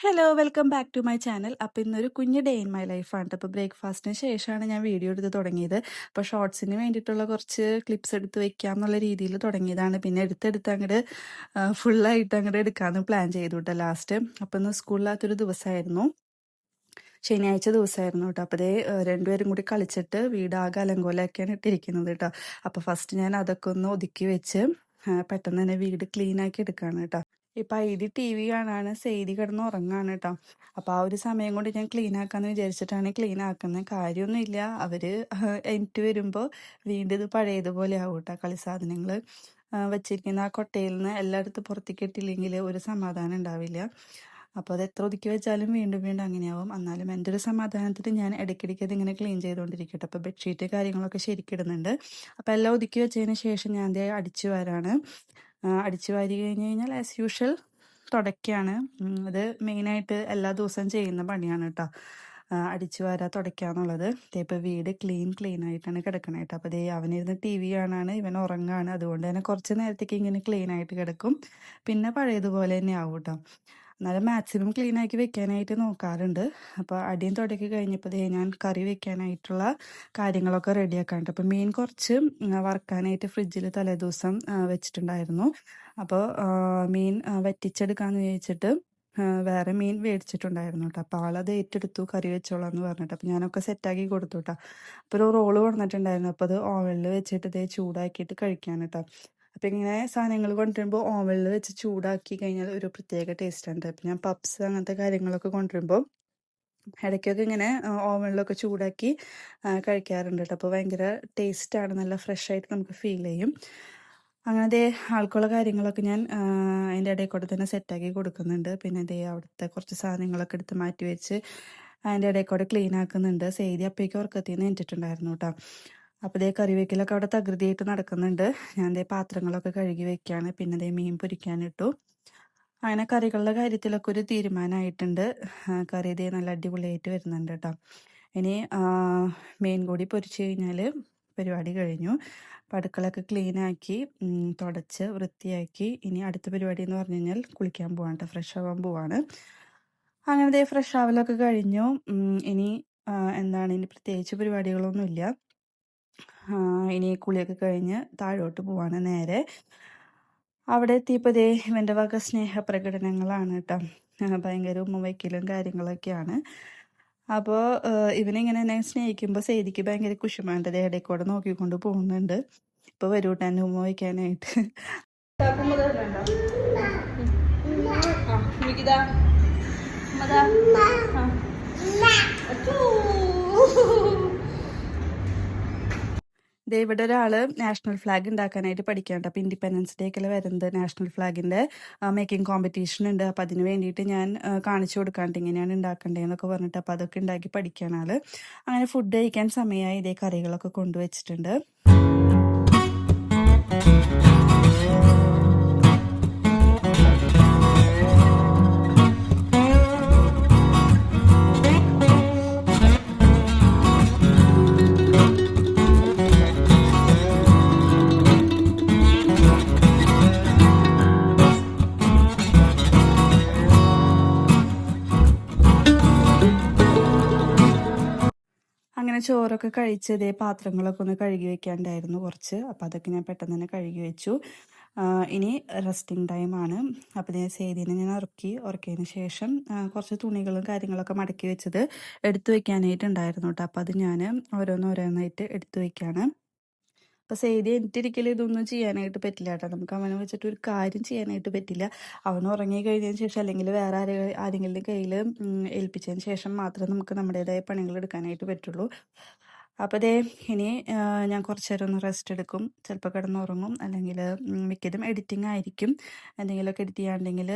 Hello welcome back to my channel അപ്പോൾ ഇന്നൊരു കുഞ്ഞ് ഡേ ഇൻ മൈ ലൈഫാണ് അപ്പോൾ ബ്രേക്ക്ഫാസ്റ്റിന് ശേഷമാണ് ഞാൻ വീഡിയോ എടുത്ത് തുടങ്ങിയത്. അപ്പോൾ ഷോർട്സിന് വേണ്ടിയിട്ടുള്ള കുറച്ച് ക്ലിപ്സ് എടുത്ത് വെക്കാം എന്നുള്ള രീതിയിൽ തുടങ്ങിയതാണ്. പിന്നെ എടുത്തെടുത്ത് അങ്ങോട്ട് ഫുള്ളായിട്ട് അങ്ങോട്ട് എടുക്കാമെന്ന് പ്ലാൻ ചെയ്തു കേട്ടോ ലാസ്റ്റ് അപ്പോൾ ഇന്ന് സ്കൂളിലാത്തൊരു ദിവസമായിരുന്നു. ശനിയാഴ്ച ദിവസമായിരുന്നു കേട്ടോ അപ്പോൾ അതേ രണ്ടുപേരും കൂടി കളിച്ചിട്ട് വീടാകെ അലങ്കോലൊക്കെയാണ് ഇട്ടിരിക്കുന്നത് കേട്ടോ അപ്പോൾ ഫസ്റ്റ് ഞാൻ അതൊക്കെ ഒന്ന് ഒതുക്കി വെച്ച് പെട്ടെന്ന് തന്നെ വീട് ക്ലീൻ ആക്കി എടുക്കുകയാണ് കേട്ടോ ഇപ്പം ഐതി ടി വി കാണാണ് സെയ്തി കിടന്ന് ഉറങ്ങാണ് കേട്ടോ അപ്പോൾ ആ ഒരു സമയം കൊണ്ട് ഞാൻ ക്ലീൻ ആക്കാന്ന് വിചാരിച്ചിട്ടാണ് ക്ലീൻ ആക്കുന്നത് കാര്യമൊന്നുമില്ല അവർ എനിക്ക് വരുമ്പോൾ വീണ്ടും ഇത് പഴയതുപോലെ ആവും കേട്ടോ കളി സാധനങ്ങൾ വെച്ചിരിക്കുന്ന ആ കൊട്ടയിൽ നിന്ന് എല്ലായിടത്തും പുറത്തേക്ക് ഇട്ടില്ലെങ്കിൽ ഒരു സമാധാനം ഉണ്ടാവില്ല. അപ്പോൾ അത് എത്ര ഒതുക്കി വെച്ചാലും വീണ്ടും വീണ്ടും അങ്ങനെയാവും. എന്നാലും എന്റെ ഒരു സമാധാനത്തിൽ ഞാൻ ഇടയ്ക്കിടയ്ക്ക് അതിങ്ങനെ ക്ലീൻ ചെയ്തുകൊണ്ടിരിക്കട്ടെ അപ്പോൾ ബെഡ്ഷീറ്റ് കാര്യങ്ങളൊക്കെ ശരിക്കിടുന്നുണ്ട്. അപ്പോൾ എല്ലാം ഒതുക്കി വെച്ചതിന് ശേഷം ഞാൻ അടിച്ചു വരാണ്. അടിച്ചു വാരി കഴിഞ്ഞ് കഴിഞ്ഞാൽ ആസ് യൂഷ്വൽ തുടയ്ക്കുകയാണ് അത് മെയിനായിട്ട് എല്ലാ ദിവസവും ചെയ്യുന്ന പണിയാണ് കേട്ടോ. അടിച്ചു വാരാ തുടയ്ക്കുക എന്നുള്ളത് ഇപ്പോൾ വീട് ക്ലീൻ ക്ലീൻ ആയിട്ടാണ് കിടക്കണേ കേട്ടോ. അപ്പോൾ ദേ അവനിരുന്ന് ടി വി കാണാണ് ഇവൻ ഉറങ്ങാണ്. അതുകൊണ്ട് തന്നെ കുറച്ച് നേരത്തേക്ക് ഇങ്ങനെ ക്ലീൻ ആയിട്ട് കിടക്കും. പിന്നെ പഴയതുപോലെ തന്നെ ആവും കേട്ടോ. എന്നാലും മാക്സിമം ക്ലീൻ ആക്കി വെക്കാനായിട്ട് നോക്കാറുണ്ട്. അപ്പോൾ അടിയും തുടക്കി കഴിഞ്ഞപ്പോൾ ദേ ഞാൻ കറി വെക്കാനായിട്ടുള്ള കാര്യങ്ങളൊക്കെ റെഡിയാക്കാറുണ്ട് അപ്പോൾ മീൻ കുറച്ച് വറക്കാനായിട്ട് ഫ്രിഡ്ജിൽ തലേദിവസം വെച്ചിട്ടുണ്ടായിരുന്നു. അപ്പോൾ മീൻ വറ്റിച്ചെടുക്കാമെന്ന് വിചാരിച്ചിട്ട് വേറെ മീൻ മേടിച്ചിട്ടുണ്ടായിരുന്നു കേട്ടോ അപ്പോൾ ആളത് ഏറ്റെടുത്തു കറി വെച്ചോളാം എന്ന് പറഞ്ഞിട്ട്. അപ്പോൾ ഞാനൊക്കെ സെറ്റാക്കി കൊടുത്തു കേട്ടോ അപ്പോൾ ഒരു റോൾ കൊണ്ടിട്ടുണ്ടായിരുന്നു അപ്പോൾ അത് ഓവനിൽ വെച്ചിട്ട് ഇതേ ചൂടാക്കിയിട്ട് കഴിക്കാൻ കേട്ടോ അപ്പം ഇങ്ങനെ സാധനങ്ങൾ കൊണ്ടുവരുമ്പോൾ ഓവനിൽ വെച്ച് ചൂടാക്കി കഴിഞ്ഞാൽ ഒരു പ്രത്യേക ടേസ്റ്റ് ഉണ്ട് അപ്പം ഞാൻ പപ്സ് അങ്ങനത്തെ കാര്യങ്ങളൊക്കെ കൊണ്ടുവരുമ്പോൾ ഇടയ്ക്കൊക്കെ ഇങ്ങനെ ഓവനിലൊക്കെ ചൂടാക്കി കഴിക്കാറുണ്ട് കേട്ടോ അപ്പോൾ ഭയങ്കര ടേസ്റ്റാണ് നല്ല ഫ്രഷ് ആയിട്ട് നമുക്ക് ഫീൽ ചെയ്യും. അങ്ങനെ ദേ ആൾക്കുള്ള കാര്യങ്ങളൊക്കെ ഞാൻ അതിന്റെ ഇടയിൽ കൂടെ തന്നെ സെറ്റാക്കി കൊടുക്കുന്നുണ്ട്. പിന്നെ അതേ അവിടുത്തെ കുറച്ച് സാധനങ്ങളൊക്കെ എടുത്ത് മാറ്റി വെച്ച് അതിന്റെ ഇടയിൽ കൂടെ ക്ലീൻ ആക്കുന്നുണ്ട്. സെയ്തി അപ്പേക്ക് ഉറക്കത്തിൽ നിന്ന് എനിച്ചിട്ടുണ്ടായിരുന്നു കേട്ടോ അപ്പോൾ ഇതേ കറി വെക്കലൊക്കെ അവിടെ തകൃതിയായിട്ട് നടക്കുന്നുണ്ട്. ഞാൻ ദേ പാത്രങ്ങളൊക്കെ കഴുകി വെക്കുകയാണ് പിന്നെ ദേ മീൻ പൊരിക്കാനിട്ടു. അങ്ങനെ കറികളുടെ കാര്യത്തിലൊക്കെ ഒരു തീരുമാനമായിട്ടുണ്ട് കറി ഇതേ നല്ല അടിപൊളിയായിട്ട് വരുന്നുണ്ട് കേട്ടോ. ഇനി മീൻ കൂടി പൊരിച്ചു കഴിഞ്ഞാൽ പരിപാടി കഴിഞ്ഞു. ക്ലീൻ ആക്കി തുടച്ച് വൃത്തിയാക്കി ഇനി അടുത്ത പരിപാടി എന്ന് പറഞ്ഞു കഴിഞ്ഞാൽ കുളിക്കാൻ പോവാണ് കേട്ടോ. ഫ്രഷ് ആവാൻ പോവാണ്. അങ്ങനെ ദേ ഫ്രഷ് ആവലൊക്കെ കഴിഞ്ഞു. ഇനി എന്താണ്? ഇനി പ്രത്യേകിച്ച് പരിപാടികളൊന്നുമില്ല. ഇനി കുളിയൊക്കെ കഴിഞ്ഞ് താഴോട്ട് പോവാണ് നേരെ. അവിടെ എത്തിയപ്പോൾ ഇവന്റെ വക സ്നേഹപ്രകടനങ്ങളാണ് കേട്ടോ. ഭയങ്കര ഉമ്മ വയ്ക്കലും കാര്യങ്ങളൊക്കെയാണ്. അപ്പോൾ ഇവനിങ്ങനെ എന്നെ സ്നേഹിക്കുമ്പോൾ സേതിക്ക് ഭയങ്കര കുശുമാന്റെ ഇടയിൽ കൂടെ നോക്കിക്കൊണ്ട് പോകുന്നുണ്ട്. ഇപ്പോൾ വരൂട്ടെ എന്നെ ഉമ്മ വയ്ക്കാനായിട്ട്. ദേ ഇവിടെ ഒരാൾ നാഷണൽ ഫ്ലാഗ് ഉണ്ടാക്കാനായിട്ട് പഠിക്കാനുണ്ട് അപ്പോൾ ഇൻഡിപെൻഡൻസ് ഡേക്കല്ലേ വരുന്നത് നാഷണൽ ഫ്ലാഗിന്റെ മേക്കിംഗ് കോമ്പറ്റീഷൻ ഉണ്ട്. അപ്പോൾ അതിന് വേണ്ടിയിട്ട് ഞാൻ കാണിച്ചു കൊടുക്കാണ്ട് ഇങ്ങനെയാണ് ഉണ്ടാക്കേണ്ടതെന്നൊക്കെ പറഞ്ഞിട്ട് അപ്പോൾ അതൊക്കെ ഉണ്ടാക്കി പഠിക്കാൻ ആൾ അങ്ങനെ ഫുഡ് കഴിക്കാൻ സമയമായി ഇതേ കറികളൊക്കെ കൊണ്ടുവച്ചിട്ടുണ്ട്. അങ്ങനെ ചോറൊക്കെ കഴിച്ച് ഇതേ പാത്രങ്ങളൊക്കെ ഒന്ന് കഴുകി വെക്കാണ്ടായിരുന്നു കുറച്ച്. അപ്പോൾ അതൊക്കെ ഞാൻ പെട്ടെന്ന് തന്നെ കഴുകി വെച്ചു. ഇനി റെസ്റ്റിംഗ് ടൈമാണ് അപ്പോൾ ഞാൻ സേതിനെ ഞാൻ ഉറക്കി ഉറക്കിയതിന് ശേഷം കുറച്ച് തുണികളും കാര്യങ്ങളൊക്കെ മടക്കി വെച്ചത് എടുത്തു വെക്കാനായിട്ടുണ്ടായിരുന്നു കേട്ടോ. അപ്പോൾ അത് ഞാൻ ഓരോന്നോരോന്നായിട്ട് എടുത്തു വെക്കുകയാണ് അപ്പോൾ സെയ്തി എനിട്ടിരിക്കൽ ഇതൊന്നും ചെയ്യാനായിട്ട് പറ്റില്ല കേട്ടോ. നമുക്ക് അവനെ വെച്ചിട്ട് ഒരു കാര്യം ചെയ്യാനായിട്ട് പറ്റില്ല. അവൻ ഉറങ്ങി കഴിഞ്ഞതിന് ശേഷം അല്ലെങ്കിൽ വേറെ ആരെ ആരെങ്കിലും കയ്യിൽ ഏൽപ്പിച്ചതിന് ശേഷം മാത്രമേ നമുക്ക് നമ്മുടേതായ പണികൾ എടുക്കാനായിട്ട് പറ്റുള്ളൂ. അപ്പോൾ അതേ ഇനി ഞാൻ കുറച്ചു നേരം ഒന്ന് റെസ്റ്റ് എടുക്കും. ചിലപ്പോൾ കിടന്നുറങ്ങും. അല്ലെങ്കിൽ മിക്കതും എഡിറ്റിംഗ് ആയിരിക്കും. എന്തെങ്കിലുമൊക്കെ എഡിറ്റ് ചെയ്യാണ്ടെങ്കിൽ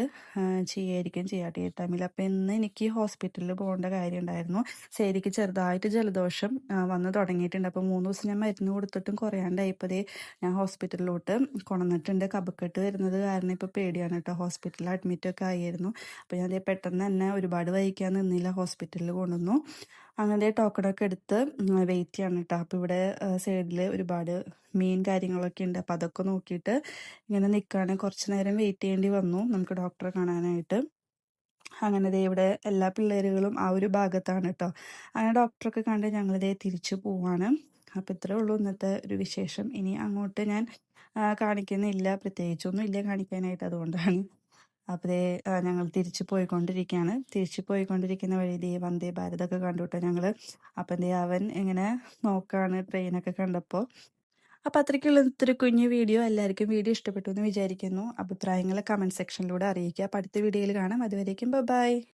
ചെയ്യായിരിക്കും. ചെയ്യാട്ടെ ഈ ടൈമിൽ അപ്പോൾ ഇന്ന് എനിക്ക് ഹോസ്പിറ്റലിൽ പോകേണ്ട കാര്യം ഉണ്ടായിരുന്നു ശരിക്ക് ചെറുതായിട്ട് ജലദോഷം വന്ന് തുടങ്ങിയിട്ടുണ്ട്. അപ്പോൾ മൂന്ന് ദിവസം ഞാൻ മരുന്ന് കൊടുത്തിട്ടും കുറയാണ്ടായപ്പോഴേ ഞാൻ ഹോസ്പിറ്റലിലോട്ട് കൊണന്നിട്ടുണ്ട്. കബക്കെട്ട് വരുന്നത് കാരണം ഇപ്പോൾ പേടിയാണ് കേട്ടോ. ഹോസ്പിറ്റലിൽ അഡ്മിറ്റൊക്കെ ആയിരുന്നു. അപ്പോൾ ഞാൻ പെട്ടെന്ന് തന്നെ ഒരുപാട് വൈകിക്കാൻ നിന്നില്ല. ഹോസ്പിറ്റലിൽ കൊണ്ടുവന്നു. അങ്ങനെ ടോക്കണൊക്കെ എടുത്ത് വെയിറ്റ് ചെയ്യണം കേട്ടോ. അപ്പോൾ ഇവിടെ സൈഡിൽ ഒരുപാട് മീൻ കാര്യങ്ങളൊക്കെ ഉണ്ട്. അപ്പോൾ അതൊക്കെ നോക്കിയിട്ട് ഇങ്ങനെ നിൽക്കുകയാണെങ്കിൽ കുറച്ച് നേരം വെയിറ്റ് ചെയ്യേണ്ടി വന്നു നമുക്ക് ഡോക്ടറെ കാണാനായിട്ട്. അങ്ങനെ ദേ ഇവിടെ എല്ലാ പിള്ളേരുകളും ആ ഒരു ഭാഗത്താണ് കേട്ടോ. അങ്ങനെ ഡോക്ടറൊക്കെ കണ്ട് ഞങ്ങൾ ദേ തിരിച്ചു പോവാണ്. അപ്പോൾ ഇത്രേ ഉള്ളൂ ഇന്നത്തെ ഒരു വിശേഷം. ഇനി അങ്ങോട്ട് ഞാൻ കാണിക്കുന്നില്ല. പ്രത്യേകിച്ചൊന്നും ഇല്ല കാണിക്കാനായിട്ട് അതുകൊണ്ടാണ്. അപ്പോൾ ഞങ്ങൾ തിരിച്ചു പോയിക്കൊണ്ടിരിക്കുകയാണ് തിരിച്ചു പോയിക്കൊണ്ടിരിക്കുന്ന വഴി ദേ വന്ദേ ഭാരതൊക്കെ കണ്ടുവിട്ടോ ഞങ്ങൾ അപ്പം ദേ അവൻ ഇങ്ങനെ നോക്കാണ് ട്രെയിനൊക്കെ കണ്ടപ്പോൾ അപ്പോൾ അത്രയ്ക്കുള്ള ഇത്തിരി കുഞ്ഞു വീഡിയോ എല്ലാവർക്കും വീഡിയോ ഇഷ്ടപ്പെട്ടു എന്ന് വിചാരിക്കുന്നു. അഭിപ്രായങ്ങൾ കമന്റ് സെക്ഷനിലൂടെ അറിയിക്കുക. അപ്പോൾ അടുത്ത വീഡിയോയിൽ കാണാം. അതുവരേക്കും ബൈ.